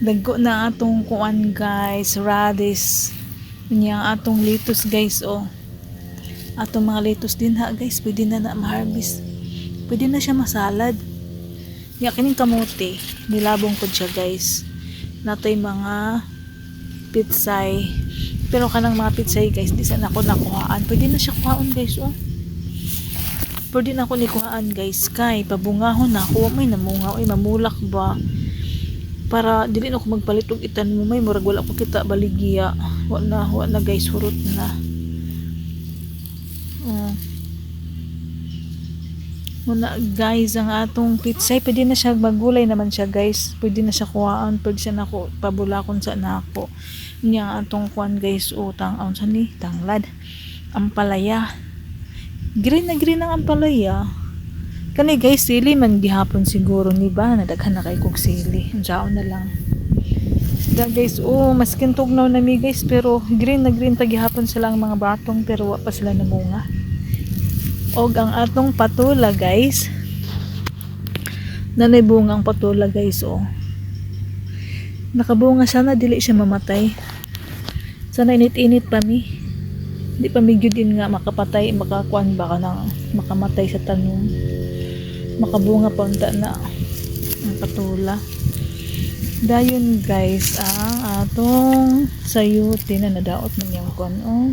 Dagko na atong kuan guys, radish. Nya atong lettuce guys oh. Atong mga lettuce din ha guys, pwede na na ma-harvest. Pwede na siya masalad. Nya kining kamote, nilabong ko siya guys. Natay mga pitsay. Pero kanang mga pitsay guys, di sana ako nakuhaan. Pwede na siya kuhaan guys oh. Pwede na ako ni kuhaan guys. Kay pabungahon na ako, may namunga, ay mamulak ba? Para dili na ako magpalit og itan mo may murag wala ko kita baligya wa na wa na guys hurot na. Oh. Muna guys ang atong pitsay pwede na siya magulay naman siya guys. Pwede na siya kuhaan pwede siya nako pabulakon sa nako niya ang atong kuan guys utang aun sa ni tanglad ampalaya. Green na green ang ampalaya Kani guys, sili man gihapon siguro ni ba nadaghan na kay kog sili. Unsaon na lang. Da guys, oh, maskin tugnaw na mi guys, pero green na green ta gihapon sila ang mga batong pero wa pa sila namunga. Og ang atong patula guys. Nanay bungang patula guys, oh. Nakabunga siya na dili siya mamatay. Sana init-init pa mi. Di pa mi gyud nga makapatay, makakuan ba ka nang makamatay sa tanong makabunga pa unta na ang patula. Dayon guys ang atong sayuti na nadaot man yung kon oh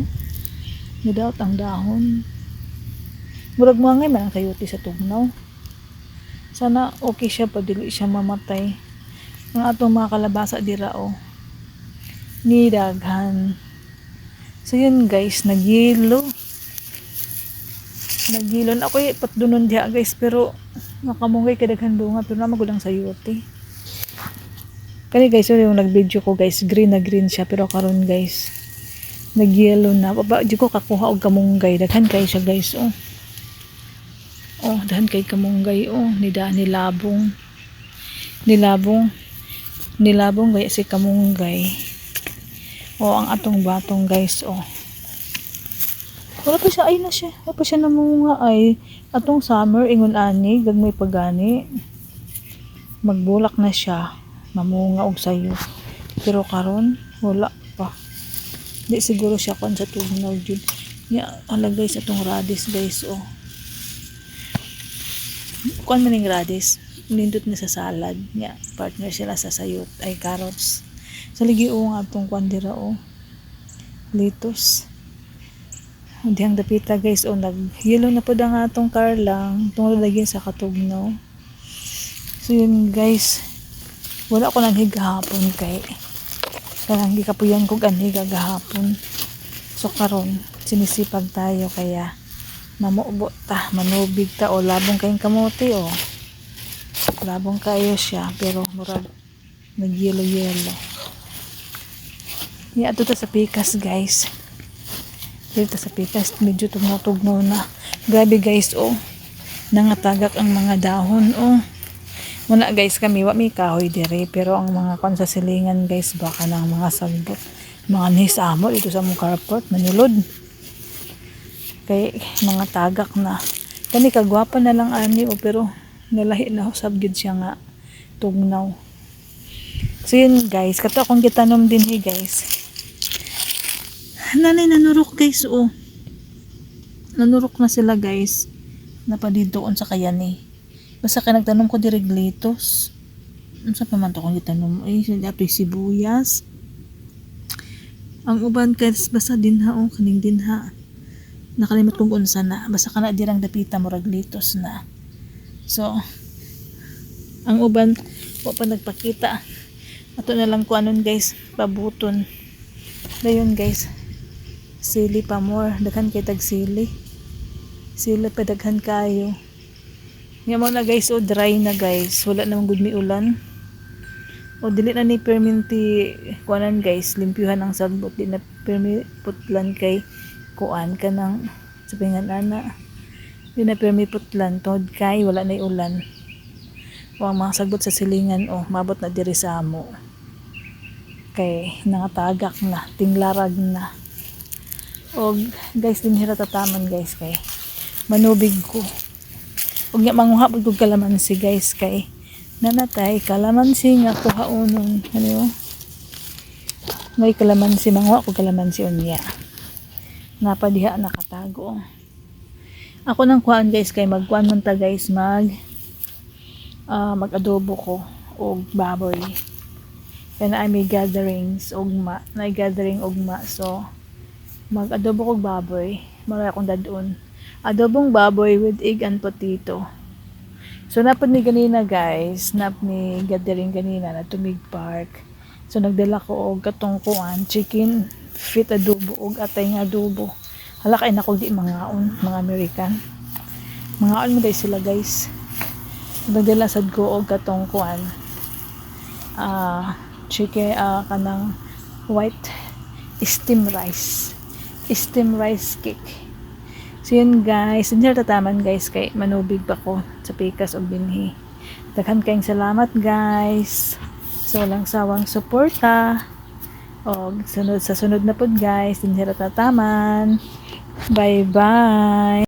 nadaot ang dahon. Murag mga ngay man ang sayuti sa tugnaw. Sana okay siya pa dili siya mamatay. Ang atong mga kalabasa dira oh ni daghan. So yun guys nagyelo nagilon ako eh patdunon diha guys pero makamungay kadaghan bunga pero na magulang sayote kani guys yun yung nag-video ko guys green na green siya pero karon guys nag-yellow na. Baba di ko kakuha og kamunggay. Daghan kay siya guys oh. Oh daghan kay kamunggay oh. Nida nilabong. Nilabong. Nilabong gaya si kamunggay. Oh ang atong batong guys oh wala pa siya ay na siya. Wala pa siya namunga ay. Atong summer ingon ani gagmay pagani. Magbulak na siya. Mamunga og sayo. Pero karon wala pa. Di siguro siya kon sa tugnaw jud ya ala guys atong radish guys oh. Kuan man ning radish nindot na sa salad. Ya partner sila sa sayot ay carrots. Sa ligi oh nga atong kuan dira oh. Lettuce hindi ang dapita guys. O nag yellow na po ang atong car lang. Tungod lagi sa katugnaw so yun guys. Wala ko nang higahapon kay kanang gikapuyan kog anhiga gahapon so karon sinisipag tayo kaya mamubo ta manubig ta o labong kayong kamote o. Labong kayo siya pero murag nag yellow yellow yeah, ta sa pikas guys dito sa pikas medyo tumutugnaw na. Grabe guys oh. Nangatagak ang mga dahon oh. Muna guys kami wa may kahoy dire pero ang mga kon guys baka ng mga sagbot mga nisamo dito sa mong carport manulod kay mga tagak na. Kani kagwapa na lang ani oh pero nalahi na ho sabgid siya nga tugnaw. So yun guys kato akong gitanom din hi guys nanay nanurok guys oh. Nanurok na sila guys. Napadiddoon sa kayani basta ka nagtanom ko direglitos ano sa paman to kong gitanom ay ato'y sibuyas. Ang uban guys basta din ha oh kaning din ha. Nakalimot kong unsa na. Basta ka na dirang dapita mo raglitos na. So ang uban wa pa nagpakita. Ato na lang ko anon guys pabuton dayon guys sili pa more. Daghan kay tag sili. Sili pa daghan kayo. Nga mo na guys o dry na guys. Wala namang good mi ulan o dili na ni perminti kuanan guys. Limpyuhan ang sagbot di na permi putlan kay kuan ka ng sabihan ana di na permi putlan tod kay wala na ulan. O ang mga sagbot sa silingan o mabot na diri sa amo. Kay nangatagak na tinglarag na og guys din hira tataman guys kay manubig ko. Og nga manguha pud kog kalamansi guys kay nanatay kalamansi nga kuhaunon ano yun? may kalamansi mangwa ko kalamansi unya. Napadiha nakatago. Ako nang kuhaan guys kay magkuhan man ta guys mag ah, mag-adobo ko og baboy. Kaya na may gatherings ugma na gathering ugma so mag-adobo kog baboy. Mara akong dadun. Adobong baboy with egg and potato. So napad ni ganina guys. Nap ni gathering ganina na tumig park. So nagdala ko og katong kuan chicken fit adobo og atay nga adobo. Hala kay nako di mangaon mga American. Mangaon mo sila guys. Nagdala sad ko og katong kuan ah chicken ah kanang white steam rice steam rice cake. So yun guys. Hindi tataman guys kay manubig pa ko sa pikas o binhi. Daghan kayong salamat guys. Sa walang sawang suporta. O sunod sa sunod na pod guys. Hindi tataman bye bye